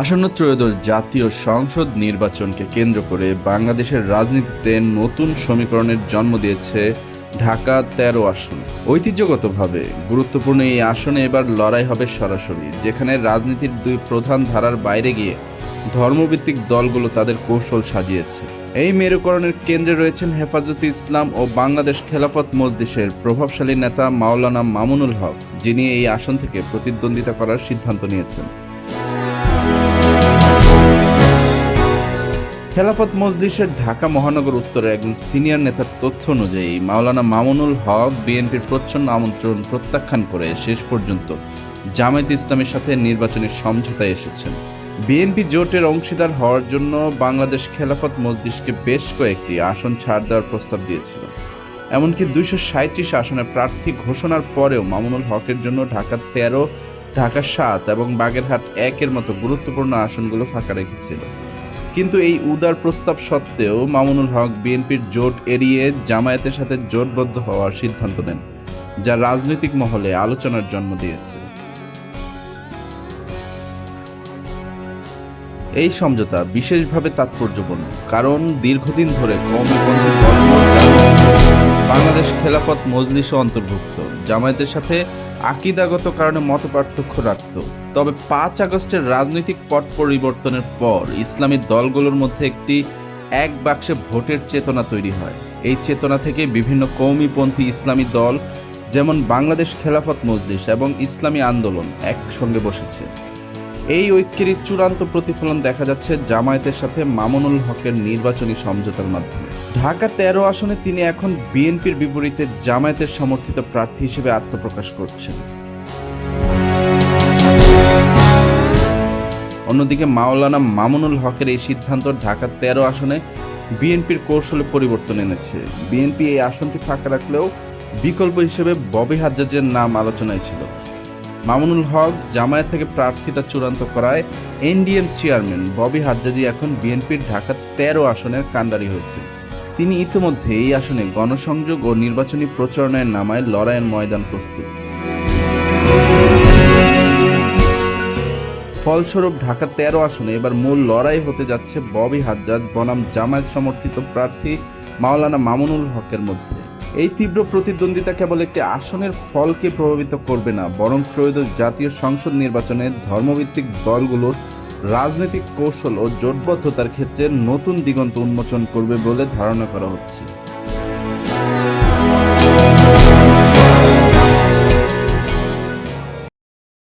আসন্ন ত্রয়োদশ জাতীয় সংসদ নির্বাচনকে কেন্দ্র করে বাংলাদেশের রাজনীতিতে নতুন সমীকরণের জন্ম দিয়েছে ঢাকা তেরো আসন। ঐতিহ্যগতভাবে গুরুত্বপূর্ণ এই আসনে এবার লড়াই হবে সরাসরি, যেখানে রাজনীতির দুই প্রধান ধারার বাইরে গিয়ে ধর্মভিত্তিক দলগুলো তাদের কৌশল সাজিয়েছে। এই মেরুকরণের কেন্দ্রে রয়েছেন হেফাজতে ইসলাম ও বাংলাদেশ খেলাফত মজলিসের প্রভাবশালী নেতা মাওলানা মামুনুল হক, যিনি এই আসন থেকে প্রতিদ্বন্দ্বিতা করার সিদ্ধান্ত নিয়েছেন। খেলাফত মজলিসের ঢাকা মহানগর উত্তরের একজন সিনিয়র নেতার তথ্য অনুযায়ী, মাওলানা মামুনুল হক বিএনপির প্রচ্ছন্ন আমন্ত্রণ প্রত্যাখ্যান করে শেষ পর্যন্ত জামায়াত ইসলামের সাথে নির্বাচনের সমঝোতায় এসেছেন। বিএনপি জোটের অংশীদার হওয়ার জন্য বাংলাদেশ খেলাফত মজলিসকে বেশ কয়েকটি আসন ছাড় দেওয়ার প্রস্তাব দিয়েছিল। এমনকি দুইশো সাঁত্রিশ আসনে প্রার্থী ঘোষণার পরেও মামুনুল হকের জন্য ঢাকা তেরো, ঢাকা সাত এবং বাগেরহাট একের মতো গুরুত্বপূর্ণ আসনগুলো ফাঁকা রেখেছিল। কিন্তু এই উদার প্রস্তাব সত্ত্বেও মামুনুল হক বিএনপির জোট এড়িয়ে জামায়াতের সাথে জোটবদ্ধ হওয়ার সিদ্ধান্ত নেন, যা রাজনৈতিক মহলে আলোচনার জন্ম দিয়েছে। এই সমঝোতা বিশেষভাবে তাৎপর্যপূর্ণ, কারণ দীর্ঘদিন ধরে বাংলাদেশ খেলাফত মজলিসও অন্তর্ভুক্ত। জামায়াতের সাথে আকিদাগত কারণে মতপার্থক্য রাখত। তবে পাঁচ আগস্টের রাজনৈতিক পট পরিবর্তনের পর ইসলামী দলগুলোর মধ্যে একটি এক বাক্সে ভোটের চেতনা তৈরি হয়। এই চেতনা থেকে বিভিন্ন কৌমিপন্থী ইসলামী দল, যেমন বাংলাদেশ খেলাফত মজলিস এবং ইসলামী আন্দোলন, একসঙ্গে বসেছে। এই ঐক্যেরই চূড়ান্ত প্রতিফলন দেখা যাচ্ছে জামায়াতের সাথে মামুনুল হকের নির্বাচনী সমঝোতার মাধ্যমে। ঢাকা তেরো আসনে তিনি এখন বিএনপির বিপরীতে জামায়াতের সমর্থিত প্রার্থী হিসেবে আত্মপ্রকাশ করছেন। অন্যদিকে মাওলানা মামুনুল হকের এই সিদ্ধান্ত ঢাকা তেরো আসনে বিএনপির কৌশলে পরিবর্তন এনেছে। বিএনপি এই আসনটি ফাঁকা রাখলেও বিকল্প হিসেবে ববি হাজ্জাজের নাম আলোচনায় ছিল। মামুনুল হক জামায়াত থেকে প্রার্থিতা চূড়ান্ত করায় এনডিএম চেয়ারম্যান ববি হাজ্জাজি এখন বিএনপির ঢাকা তেরো আসনের কাণ্ডারি হয়েছে। তিনি ইতিমধ্যে এই আসনে গণসংযোগ ও নির্বাচনী প্রচারণায় নামায় লড়াইয়ের ময়দান প্রস্তুত। ফলস্বরূপ ঢাকা তেরো আসনে এবার মূল লড়াই হতে যাচ্ছে ববি হাজ্জাজ, বনাম জামায়াত সমর্থিত প্রার্থী মাওলানা মামুনুল হকের মধ্যে। এই তীব্র প্রতিদ্বন্দ্বিতা কেবল একটি আসনের ফলকে প্রভাবিত করবে না, বরং ত্রয়োদশ জাতীয় সংসদ নির্বাচনে ধর্মভিত্তিক দলগুলোর রাজনৈতিক কৌশল ও জোটবদ্ধতার ক্ষেত্রে নতুন দিগন্ত উন্মোচন করবে বলে ধারণা করা হচ্ছে।